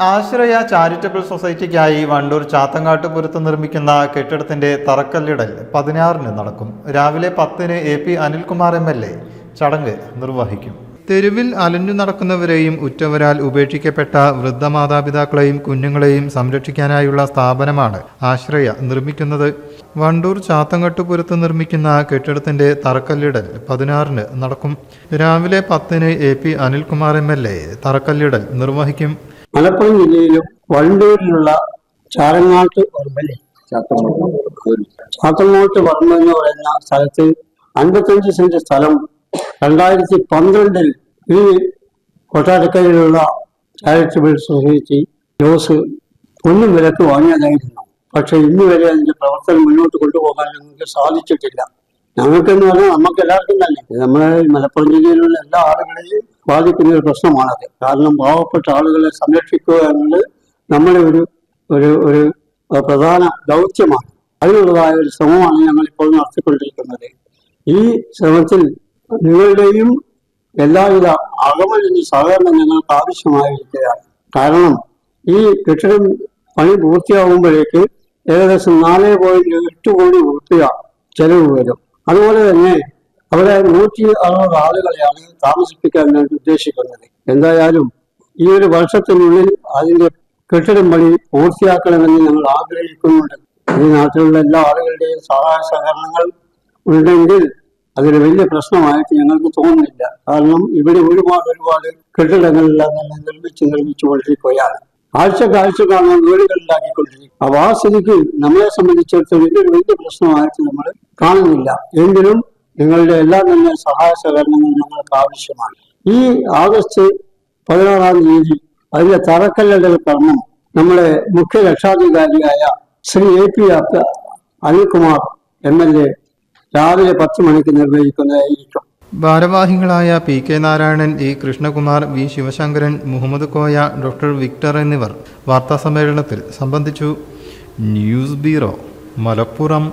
ആശ്രയ charitable സൊസൈറ്റിക്കായി Wandoor ചാത്തങ്ങാട്ടുപുരത്ത് നിർമ്മിക്കുന്ന കെട്ടിടത്തിന്റെ തറക്കല്ലിടൽ പതിനാറിന് നടക്കും. രാവിലെ പത്തിന് A P Anilkumar M L A ചടങ്ങ് നിർവഹിക്കും. തെരുവിൽ അലഞ്ഞു നടക്കുന്നവരെയും ഉറ്റവരാൽ ഉപേക്ഷിക്കപ്പെട്ട വൃദ്ധമാതാപിതാക്കളെയും കുഞ്ഞുങ്ങളെയും സംരക്ഷിക്കാനായുള്ള സ്ഥാപനമാണ് ആശ്രയ നിർമ്മിക്കുന്നത്. വണ്ടൂർ ചാത്തങ്ങട്ടുപുരത്ത് നിർമ്മിക്കുന്ന കെട്ടിടത്തിന്റെ തറക്കല്ലിടൽ പതിനാറിന് നടക്കും. രാവിലെ പത്തിന് A P Anilkumar M L A തറക്കല്ലിടൽ നിർവഹിക്കും. മലപ്പുറം ജില്ലയിലും വണ്ടൂരിലുള്ള ചാരങ്ങാട്ട് പറമ്പല്ലേ ചാത്തങ്ങോട്ട് വർമ്മ എന്ന് പറയുന്ന സ്ഥലത്ത് അൻപത്തഞ്ച് സെന്റ് സ്ഥലം രണ്ടായിരത്തി പന്ത്രണ്ടിൽ ഈ കൊട്ടാരക്കരയിലുള്ള ചാരിറ്റബിൾ സൊസൈറ്റി ജോസ് ഒന്നും വിലക്ക് വാങ്ങിയതായിരുന്നു. പക്ഷെ ഇന്ന് വരെ അതിന്റെ പ്രവർത്തനം മുന്നോട്ട് കൊണ്ടുപോകാൻ ഞങ്ങൾക്ക് സാധിച്ചിട്ടില്ല. ഞങ്ങൾക്കെന്ന് പറഞ്ഞാൽ നമുക്ക് എല്ലാവർക്കും തന്നെ നമ്മുടെ മലപ്പുറം ജില്ലയിലുള്ള എല്ലാ ആളുകളെയും ബാധിക്കുന്ന ഒരു പ്രശ്നമാണത്. കാരണം പാവപ്പെട്ട ആളുകളെ സംരക്ഷിക്കുക എന്നുള്ളത് നമ്മുടെ ഒരു ഒരു ഒരു പ്രധാന ദൗത്യമാണ്. അതിനുള്ളതായ ഒരു ശ്രമമാണ് ഞങ്ങൾ ഇപ്പോൾ നടത്തിക്കൊണ്ടിരിക്കുന്നത്. ഈ ശ്രമത്തിൽ നിങ്ങളുടെയും എല്ലാവിധ അകമഴിഞ്ഞ സഹകരണം ഞങ്ങൾക്ക് ആവശ്യമായിരിക്കുകയാണ്. കാരണം ഈ കെട്ടിടം പണി പൂർത്തിയാകുമ്പോഴേക്ക് ഏകദേശം നാല് പോയിന്റ് എട്ട് കോടി രൂപ ചെലവ് വരും. അതുപോലെ തന്നെ അവിടെ നൂറ്റി അറുപത് ആളുകളെയാണ് താമസിപ്പിക്കാൻ വേണ്ടി ഉദ്ദേശിക്കുന്നത്. എന്തായാലും ഈ ഒരു വർഷത്തിനുള്ളിൽ അതിന്റെ കെട്ടിടം പണി പൂർത്തിയാക്കണമെന്ന് ഞങ്ങൾ ആഗ്രഹിക്കുന്നുണ്ട്. ഈ നാട്ടിലുള്ള എല്ലാ ആളുകളുടെയും സഹായ സഹകരണങ്ങൾ ഉണ്ടെങ്കിൽ അതൊരു വലിയ പ്രശ്നമായിട്ട് ഞങ്ങൾക്ക് തോന്നുന്നില്ല. കാരണം ഇവിടെ ഒരുപാട് ഒരുപാട് കെട്ടിടങ്ങളെല്ലാം തന്നെ നിർമ്മിച്ച് നിർമ്മിച്ചു കൊണ്ടിരിക്കുകയാണ്. ആഴ്ച കാഴ്ച കാണാൻ വീടുകളിലാക്കിക്കൊണ്ടിരിക്കും. അപ്പൊ ആ സ്ഥിതിക്ക് നമ്മളെ സംബന്ധിച്ചിടത്തോളം ഇതൊരു വലിയ പ്രശ്നമായിട്ട് നമ്മൾ കാണുന്നില്ല. എങ്കിലും നിങ്ങളുടെ എല്ലാ തന്നെ സഹായ സഹകരണങ്ങളും ഞങ്ങൾക്ക് ആവശ്യമാണ്. ഈ ആഗസ്റ്റ് പതിനാറാം തീയതി അതിന്റെ തറക്കല്ലിടൽ കർമ്മം നമ്മുടെ മുഖ്യ രക്ഷാധികാരിയായ Shri A P Anilkumar M L A രാവിലെ പത്ത് മണിക്ക് നിർവഹിക്കുന്നതായിരിക്കും. ഭാരവാഹികളായ P K Narayanan E Krishnakumar V Sivasankaran Muhammad Koya doctor Victor എന്നിവർ വാർത്താസമ്മേളനത്തിൽ സംബന്ധിച്ചു. News bureau Malappuram.